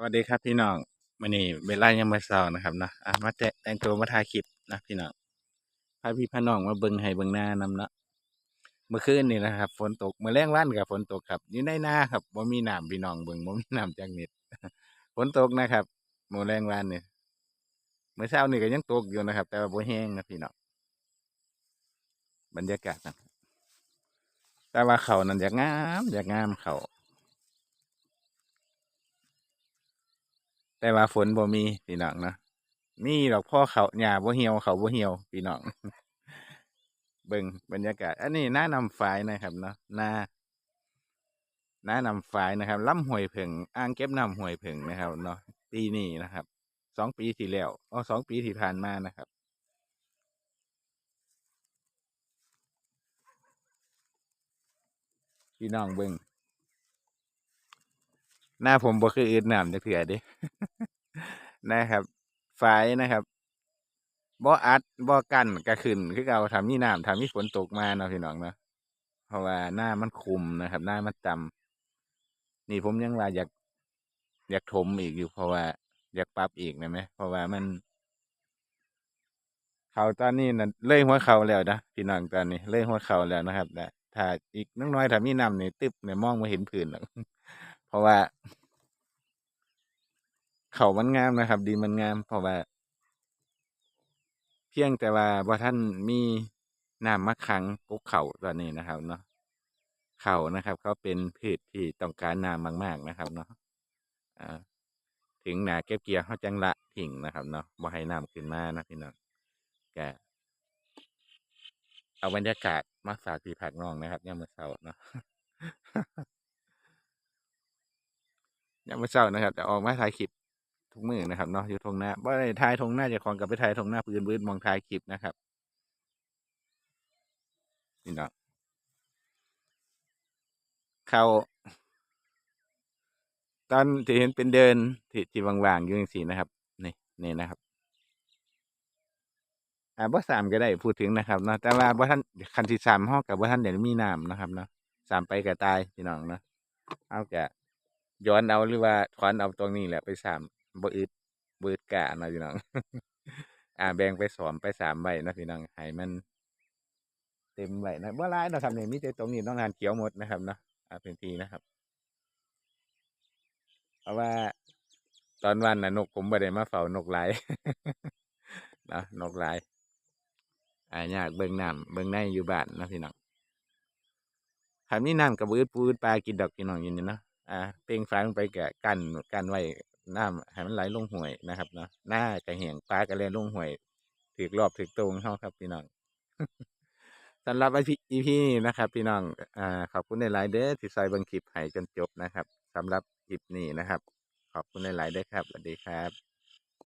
สวัสดีครับพี่น้องวันนี้เวลายังมาเช้านะครับเนาะอะมาแต่แต่งตัวมาถ่ายคลิปนะพี่น้องพาพี่พาน้องมาเบิ่งให้เบิ่งหน้านำเนาะเมื่อคืนนี่นะครับ ฝนตกเมื่อแรงวันกับฝนตกครับอยู่ในหน้าครับบ่มีน้ำพี่น้องเบิ่งบ่มีน้ำจักนิดฝนตกนะครับเมื่อแรงวันเนี่เมื่อเช้านี่ก็ยังตกอยู่นะครับ แต่ว่าบ่แห้งนะพี่น้องบรรยากาศนะแต่ว่าเขานั่นอยากงามอยากงามเขา แต่ว่าฝนบ่มีพี่น้องเนาะมีดอกพ่อเขาหญ้าบ่เหี่ยวเขาบ่เหี่ยวพี่น้องเบิ่งบรรยากาศ อันนี้หน้านำฝายนะครับเนาะหน้าหน้านำฝายนะครับลำห้วยเพิงอ่างเก็บน้ำห้วยเพิงนะครับเนาะปีนี้นะครับสองปีที่แล้วอ๋อสองปีที่ผ่านมานะครับพี่น้องเบิ่ง หน้าผมบ่คืออืดน้ำจักเถื่อด้นะครับฝายนะครับบ่อัดบ่กั้นก็ขึ้นคือเก่าถ้ามีน้ำถ้ามีฝนตกมาเนาะพี่น้องเนาะเพราะว่าหน้ามันคุมนะครับ หน้ามันต่ำนี่ผมยังว่าอยาก อยากถมอีกอยู่ เพราะว่า อยากปรับอีกนะไหมเพราะว่ามัน เขาตอนนี้นะเล่ยหัวเขาแล้วนะพี่น้องตอนนี้เล่ยหัวเขาแล้วนะครับแต่ถ้าอีกน้อยๆถ้ามีน้ำนี่ตึบเนี่ยมองม่เห็นพื้นหรอก เพราะว่า เขามันงามนะครับ ดีมันงาม เพราะว่า เพียงแต่ว่าบ่ท่านมีน้ำมะขังกุกเขาตอนนี้นะครับเนาะเขานะครับ เขาเป็นพืชที่ต้องการน้ำมาก ๆนะครับ เนาะอ่าถึงหนาเก็บเกี่ยวเขาจังละทิ้งนะครับ เนาะบ่ให้น้ำขึ้นมานะพี่น้องแกเอาบรรยากาศมาฝากพี่ผักน้องนะครับยามมื้อเช้าเนาะ ยามมื้อเช้านะครับ แต่ออกมาถ่ายคลิปทุกมือนะครับเนาะอยู่ทงหน้าบ่ได้ถ่ายทงหน้าจ้าของกลับไปถ่ายทงหน้าปืนบืนมองถ่ายคลิปนะครับพี่เน้องเขาตอนที่เห็นเป็นเดินที่ที่ว่างๆอยู่จังซี่นะครับนี่นี่นะครับอ่าบ่สามก็ได้พูดถึงนะครับเนาะแต่ว่าบ่ท่านคันที่สามเฮากับบ่ท่านได้มีน้ำนะครับเนาะสามไปก็ตายพี่น้องเนาะเฮาแก็ ย้อนเอาหรือว่าถอนเอาตรงนี้แหละไปสามบอึดบอึดกะนะพี่น้อง อ่าแบ่งไปสอมไปสามใบนะพี่น้องให้มัน เต็มใบนะบ่หลายเนาะครับนี่มีแต่ตรงนี้ต้องงานเขียวหมดนะครับเนาะอ่าพื้นทีนะครับ เพราะว่าตอนวันน่ะนกผมบ่ได้มาเฝ้านกไหลนะนกหลอ่ายากเบิ่งน้ำเบิ่งในอยู่บ้านนะพี่น้องคันมีน้ำกับบืดปูดปลากินดอกพี่น้องอยู่นี่เนาะ อ่าเปล่งฟ้าลงไปกะกันกันไว้น้ำให้มันไหลลงห้วยนะครับเนาะหน้ากระแหงฟ้ากระเลนลงห้วยถือรอบถือตรงเฮาครับพี่น้องสำหรับอีพีนี้นะครับ พี่น้องอ่าขอบคุณในหลายเด้อที่ใส่บังคลิปให้จนจบนะครับสำหรับคลิปนี้นะครับ ขอบคุณในหลายเด้อครับสวัสดีครับ